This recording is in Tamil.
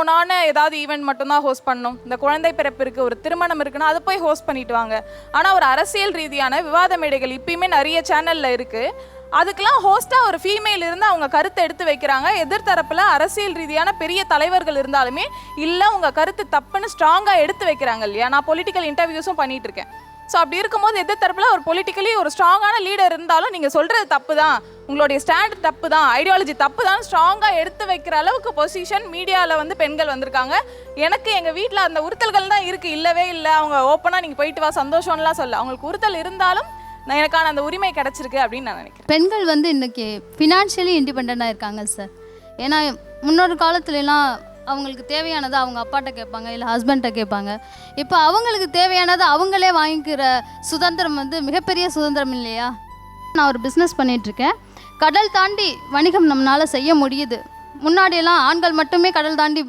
ஓனான ஏதாவது ஈவெண்ட் மட்டும்தான் ஹோஸ்ட் பண்ணணும் இந்த குழந்தை பிறப்பிற்கு ஒரு திருமணம் இருக்குன்னா அதை போய் ஹோஸ்ட் பண்ணிட்டு வாங்க. ஆனால் ஒரு அரசியல் ரீதியான விவாத மேடைகள் இப்பயுமே நிறைய சேனலில் இருக்குது அதுக்கெல்லாம் ஹோஸ்ட்டாக ஒரு ஃபீமேல் இருந்து அவங்க கருத்தை எடுத்து வைக்கிறாங்க. எதிர்த்தரப்பில் அரசியல் ரீதியான பெரிய தலைவர்கள் இருந்தாலுமே இல்லை உங்கள் கருத்து தப்புன்னு ஸ்ட்ராங்காக எடுத்து வைக்கிறாங்க இல்லையா? நான் பொலிட்டிக்கல் இன்டர்வியூஸும் பண்ணிகிட்டு இருக்கேன். ஸோ அப்படி இருக்கும்போது தரப்பில் ஒரு பொலிட்டிக்கலி ஒரு ஸ்ட்ராங்கான லீடர் இருந்தாலும் நீங்கள் சொல்கிறது தப்பு தான் உங்களுடைய ஸ்டாண்ட் தப்பு தான் ஐடியாலஜி தப்பு தான் ஸ்ட்ராங்காக எடுத்து வைக்கிற அளவுக்கு பொசிஷன் மீடியாவில் வந்து பெண்கள் வந்திருக்காங்க. எனக்கு எங்கள் வீட்டில் அந்த உறுத்தல்கள் தான் இருக்குது இல்லவே இல்லை. அவங்க ஓப்பனாக நீங்கள் போயிட்டு வா சந்தோஷம்லாம் சொல்ல. அவங்களுக்கு உறுத்தல் இருந்தாலும் நான் எனக்கான அந்த உரிமை கிடச்சிருக்கு அப்படின்னு நான் நினைக்கிறேன். பெண்கள் வந்து இன்றைக்கி ஃபினான்ஷியலி இண்டிபெண்ட்டாக இருக்காங்க சார் ஏன்னா முன்னொரு காலத்துலலாம் அவங்களுக்கு தேவையானதை அவங்க அப்பாட்ட கேட்பாங்க இல்லை ஹஸ்பண்ட்டை கேட்பாங்க. இப்போ அவங்களுக்கு தேவையானதை அவங்களே வாங்கிக்கிற சுதந்திரம் வந்து மிகப்பெரிய சுதந்திரம் இல்லையா? நான் ஒரு பிஸ்னஸ் பண்ணிகிட்ருக்கேன் கடல் தாண்டி வணிகம் நம்மளால் செய்ய முடியுது. முன்னாடியெல்லாம் ஆண்கள் மட்டுமே கடல் தாண்டி